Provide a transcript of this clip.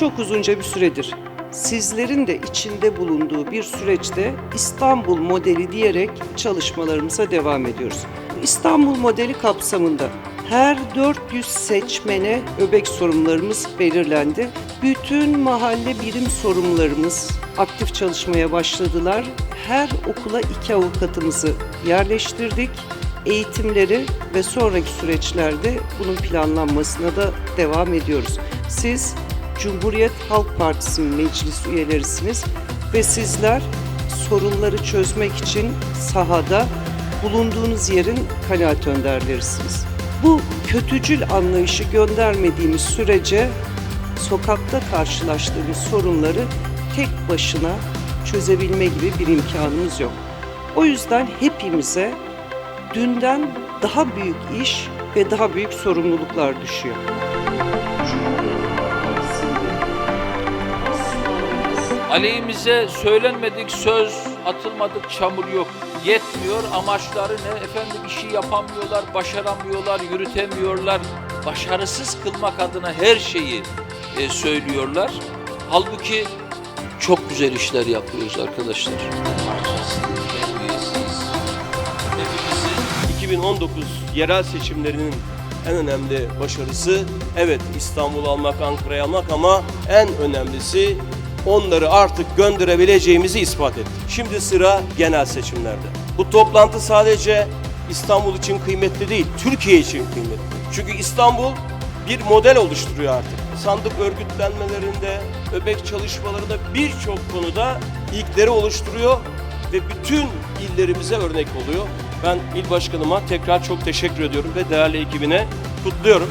çok uzunca bir süredir sizlerin de içinde bulunduğu bir süreçte İstanbul modeli diyerek çalışmalarımıza devam ediyoruz. İstanbul modeli kapsamında her 400 seçmene öbek sorumlularımız belirlendi. Bütün mahalle birim sorumlularımız aktif çalışmaya başladılar. Her okula iki avukatımızı yerleştirdik. Eğitimleri ve sonraki süreçlerde bunun planlanmasına da devam ediyoruz. Siz Cumhuriyet Halk Partisi'nin meclis üyelerisiniz ve sizler sorunları çözmek için sahada bulunduğunuz yerin kanaat önderlerisiniz. Bu kötücül anlayışı göndermediğimiz sürece sokakta karşılaştığımız sorunları tek başına çözebilme gibi bir imkanımız yok. O yüzden hepimize dünden daha büyük iş ve daha büyük sorumluluklar düşüyor. Aleyhimize söylenmedik söz, atılmadık çamur yok. Yetmiyor amaçları ne? Efendim işi yapamıyorlar, başaramıyorlar, yürütemiyorlar. Başarısız kılmak adına her şeyi e, söylüyorlar. Halbuki çok güzel işler yapıyoruz arkadaşlar. 2019 yerel seçimlerinin en önemli başarısı evet İstanbul almak, Ankara'yı almak ama en önemlisi onları artık gönderebileceğimizi ispat ettik. Şimdi sıra genel seçimlerde. Bu toplantı sadece İstanbul için kıymetli değil, Türkiye için kıymetli. Çünkü İstanbul bir model oluşturuyor artık. Sandık örgütlenmelerinde, öbek çalışmalarında birçok konuda ilkleri oluşturuyor ve bütün illerimize örnek oluyor. Ben il başkanıma tekrar çok teşekkür ediyorum ve değerli ekibine kutluyorum.